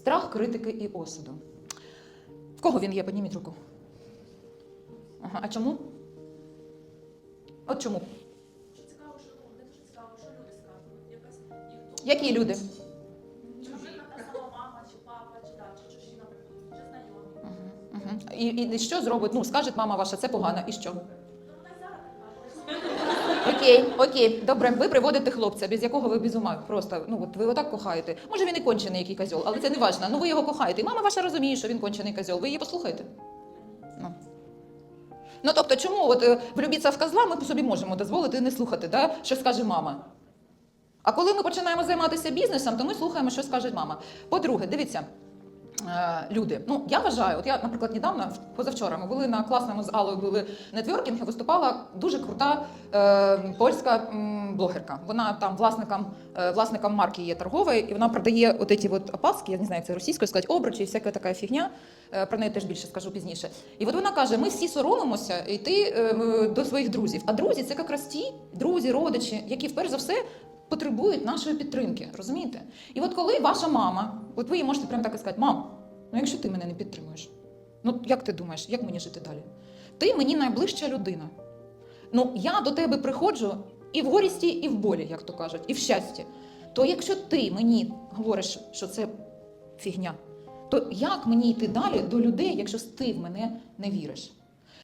Страх, критики і осуду. В кого він є? Підніміть руку. Ага, а чому? От чому? Цікаво, що не дуже цікаво, що люди скажуть. Які люди? Чужина та сама мама, чи папа, чи да, чи чужі, чи знайомі. І, і що зробить? Ну, скаже мама ваша, це погано, і що? Ну, так зараз. Окей, окей, добре. Ви приводите хлопця, без якого ви без ума. Просто ну от ви отак кохаєте. Може він і кончений, який козьол, але це не важливо. Ну ви його кохаєте. І мама ваша розуміє, що він кончений козьол. Ви її послухаєте? Ну. Ну тобто, чому от е, влюбитися в козла ми собі можемо дозволити не слухати, да? що скаже мама. А коли ми починаємо займатися бізнесом, то ми слухаємо, що скаже мама. По-друге, дивіться. Е, Люди, ну я вважаю, от я, наприклад, недавно, позавчора, ми були на класному з Аллою були нетворкінг, виступала дуже крута е, польська м, блогерка. Вона там власником, е, власником марки є торгової, і вона продає от ці от опаски, я не знаю, це російською сказати, обручі всяка така фігня. Е, Про неї теж більше скажу пізніше. І от вона каже: ми всі соромимося йти е, до своїх друзів. А друзі це якраз ті друзі, родичі, які вперше за все потребують нашої підтримки. Розумієте? І от коли ваша мама, от ви їй можете прямо так і сказати, мам, ну якщо ти мене не підтримуєш, ну як ти думаєш, як мені жити далі? Ти мені найближча людина. Ну, я до тебе приходжу і в горісті, і в болі, як то кажуть, і в щасті. То якщо ти мені говориш, що це фігня, то як мені йти далі до людей, якщо ти в мене не віриш?